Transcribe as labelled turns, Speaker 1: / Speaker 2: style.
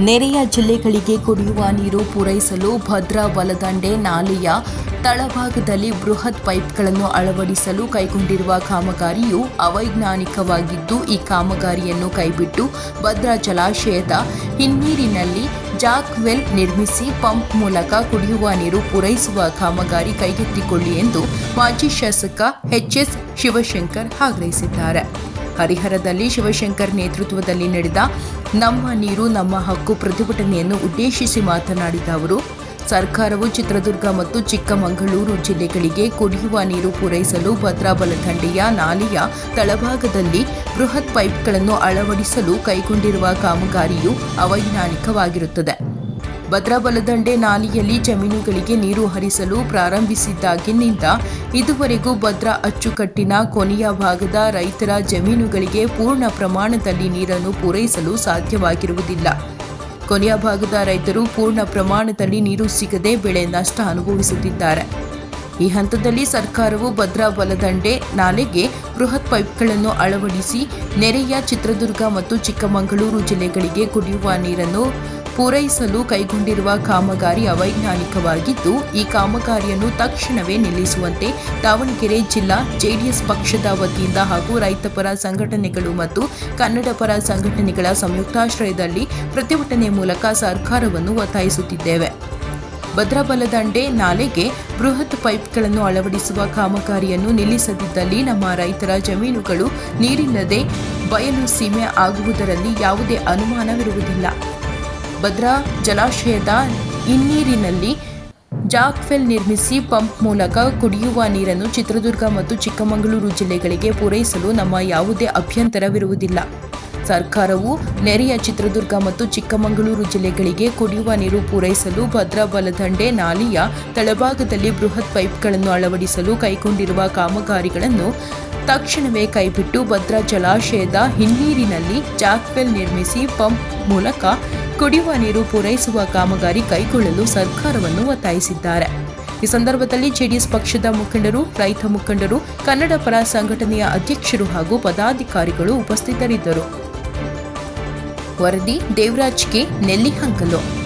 Speaker 1: ನೆರೆಯ ಜಿಲ್ಲೆಗಳಿಗೆ ಕುಡಿಯುವ ನೀರು ಪೂರೈಸಲು ಭದ್ರಾ ಬಲದಂಡೆ ನಾಲೆಯ ತಳಭಾಗದಲ್ಲಿ ಬೃಹತ್ ಪೈಪ್ಗಳನ್ನು ಅಳವಡಿಸಲು ಕೈಗೊಂಡಿರುವ ಕಾಮಗಾರಿಯು ಅವೈಜ್ಞಾನಿಕವಾಗಿದ್ದು, ಈ ಕಾಮಗಾರಿಯನ್ನು ಕೈಬಿಟ್ಟು ಭದ್ರಾ ಜಲಾಶಯದ ಹಿನ್ನೀರಿನಲ್ಲಿ ಜಾಕ್ ವೆಲ್ ನಿರ್ಮಿಸಿ ಪಂಪ್ ಮೂಲಕ ಕುಡಿಯುವ ನೀರು ಪೂರೈಸುವ ಕಾಮಗಾರಿ ಕೈಗೆತ್ತಿಕೊಳ್ಳಿ ಎಂದು ಮಾಜಿ ಶಾಸಕ ಎಚ್ಎಸ್ ಶಿವಶಂಕರ್ ಆಗ್ರಹಿಸಿದ್ದಾರೆ. ಹರಿಹರದಲ್ಲಿ ಶಿವಶಂಕರ್ ನೇತೃತ್ವದಲ್ಲಿ ನಡೆದ ನಮ್ಮ ನೀರು, ನಮ್ಮ ಹಕ್ಕು ಪ್ರತಿಭಟನೆಯನ್ನು ಉದ್ದೇಶಿಸಿ ಮಾತನಾಡಿದ ಅವರು, ಸರ್ಕಾರವು ಚಿತ್ರದುರ್ಗ ಮತ್ತು ಚಿಕ್ಕಮಗಳೂರು ಜಿಲ್ಲೆಗಳಿಗೆ ಕುಡಿಯುವ ನೀರು ಪೂರೈಸಲು ಭದ್ರಾ ಬಲದಂಡೆಯ ನಾಲೆಯ ತಳಭಾಗದಲ್ಲಿ ಬೃಹತ್ ಪೈಪ್ಗಳನ್ನು ಅಳವಡಿಸಲು ಕೈಗೊಂಡಿರುವ ಕಾಮಗಾರಿಯು ಅವೈಜ್ಞಾನಿಕವಾಗಿರುತ್ತದೆ. ಭದ್ರಾ ಬಲದಂಡೆ ನಾಲಿಯಲ್ಲಿ ಜಮೀನುಗಳಿಗೆ ನೀರು ಹರಿಸಲು ಪ್ರಾರಂಭಿಸಿದ್ದಾಗಿನಿಂದ ಇದುವರೆಗೂ ಭದ್ರಾ ಅಚ್ಚುಕಟ್ಟಿನ ಕೊನೆಯ ಭಾಗದ ರೈತರ ಜಮೀನುಗಳಿಗೆ ಪೂರ್ಣ ಪ್ರಮಾಣದಲ್ಲಿ ನೀರನ್ನು ಪೂರೈಸಲು ಸಾಧ್ಯವಾಗಿರುವುದಿಲ್ಲ. ಕೊನೆಯ ಭಾಗದ ರೈತರು ಪೂರ್ಣ ಪ್ರಮಾಣದಲ್ಲಿ ನೀರು ಸಿಗದೆ ಬೆಳೆ ನಷ್ಟ ಅನುಭವಿಸುತ್ತಿದ್ದಾರೆ. ಈ ಹಂತದಲ್ಲಿ ಸರ್ಕಾರವು ಭದ್ರಾ ಬಲದಂಡೆ ನಾಲೆಗೆ ಬೃಹತ್ ಪೈಪ್ಗಳನ್ನು ಅಳವಡಿಸಿ ನೆರೆಯ ಚಿತ್ರದುರ್ಗ ಮತ್ತು ಚಿಕ್ಕಮಗಳೂರು ಜಿಲ್ಲೆಗಳಿಗೆ ಕುಡಿಯುವ ನೀರನ್ನು ಪೂರೈಸಲು ಕೈಗೊಂಡಿರುವ ಕಾಮಗಾರಿ ಅವೈಜ್ಞಾನಿಕವಾಗಿದ್ದು, ಈ ಕಾಮಗಾರಿಯನ್ನು ತಕ್ಷಣವೇ ನಿಲ್ಲಿಸುವಂತೆ ದಾವಣಗೆರೆ ಜಿಲ್ಲಾ ಜೆಡಿಎಸ್ ಪಕ್ಷದ ವತಿಯಿಂದ ಹಾಗೂ ರೈತಪರ ಸಂಘಟನೆಗಳು ಮತ್ತು ಕನ್ನಡ ಪರ ಸಂಘಟನೆಗಳ ಸಂಯುಕ್ತಾಶ್ರಯದಲ್ಲಿ ಪ್ರತಿಭಟನೆ ಮೂಲಕ ಸರ್ಕಾರವನ್ನು ಒತ್ತಾಯಿಸುತ್ತಿದ್ದೇವೆ. ಭದ್ರಾ ಬಲದಂಡೆ ನಾಲೆಗೆ ಬೃಹತ್ ಪೈಪ್ಗಳನ್ನು ಅಳವಡಿಸುವ ಕಾಮಗಾರಿಯನ್ನು ನಿಲ್ಲಿಸದಿದ್ದಲ್ಲಿ ನಮ್ಮ ರೈತರ ಜಮೀನುಗಳು ನೀರಿಲ್ಲದೆ ಬಯಲು ಸೀಮೆ ಆಗುವುದರಲ್ಲಿ ಯಾವುದೇ ಅನುಮಾನವಿರುವುದಿಲ್ಲ. ಭದ್ರಾ ಜಲಾಶಯದ ಹಿನ್ನೀರಿನಲ್ಲಿ ಜಾಕ್ವೆಲ್ ನಿರ್ಮಿಸಿ ಪಂಪ್ ಮೂಲಕ ಕುಡಿಯುವ ನೀರನ್ನು ಚಿತ್ರದುರ್ಗ ಮತ್ತು ಚಿಕ್ಕಮಗಳೂರು ಜಿಲ್ಲೆಗಳಿಗೆ ಪೂರೈಸಲು ನಮ್ಮ ಯಾವುದೇ ಅಭ್ಯಂತರವಿರುವುದಿಲ್ಲ. ಸರ್ಕಾರವು ನೆರೆಯ ಚಿತ್ರದುರ್ಗ ಮತ್ತು ಚಿಕ್ಕಮಗಳೂರು ಜಿಲ್ಲೆಗಳಿಗೆ ಕುಡಿಯುವ ನೀರು ಪೂರೈಸಲು ಭದ್ರಾ ಬಲದಂಡೆ ನಾಲಿಯ ತಳಭಾಗದಲ್ಲಿ ಬೃಹತ್ ಪೈಪ್ಗಳನ್ನು ಅಳವಡಿಸಲು ಕೈಗೊಂಡಿರುವ ಕಾಮಗಾರಿಗಳನ್ನು ತಕ್ಷಣವೇ ಕೈಬಿಟ್ಟು ಭದ್ರಾ ಜಲಾಶಯದ ಹಿನ್ನೀರಿನಲ್ಲಿ ಜಾಕ್ವೆಲ್ ನಿರ್ಮಿಸಿ ಪಂಪ್ ಮೂಲಕ ಕುಡಿಯುವ ನೀರು ಪೂರೈಸುವ ಕಾಮಗಾರಿ ಕೈಗೊಳ್ಳಲು ಸರ್ಕಾರವನ್ನು ಒತ್ತಾಯಿಸಿದ್ದಾರೆ. ಈ ಸಂದರ್ಭದಲ್ಲಿ ಜೆಡಿಎಸ್ ಪಕ್ಷದ ಮುಖಂಡರು, ರೈತ ಮುಖಂಡರು, ಕನ್ನಡ ಪರ ಸಂಘಟನೆಯ ಅಧ್ಯಕ್ಷರು ಹಾಗೂ ಪದಾಧಿಕಾರಿಗಳು ಉಪಸ್ಥಿತರಿದ್ದರು. ವರದಿ ದೇವರಾಜ್ ಕೆ ನೆಲ್ಲಿಹಂಕಲು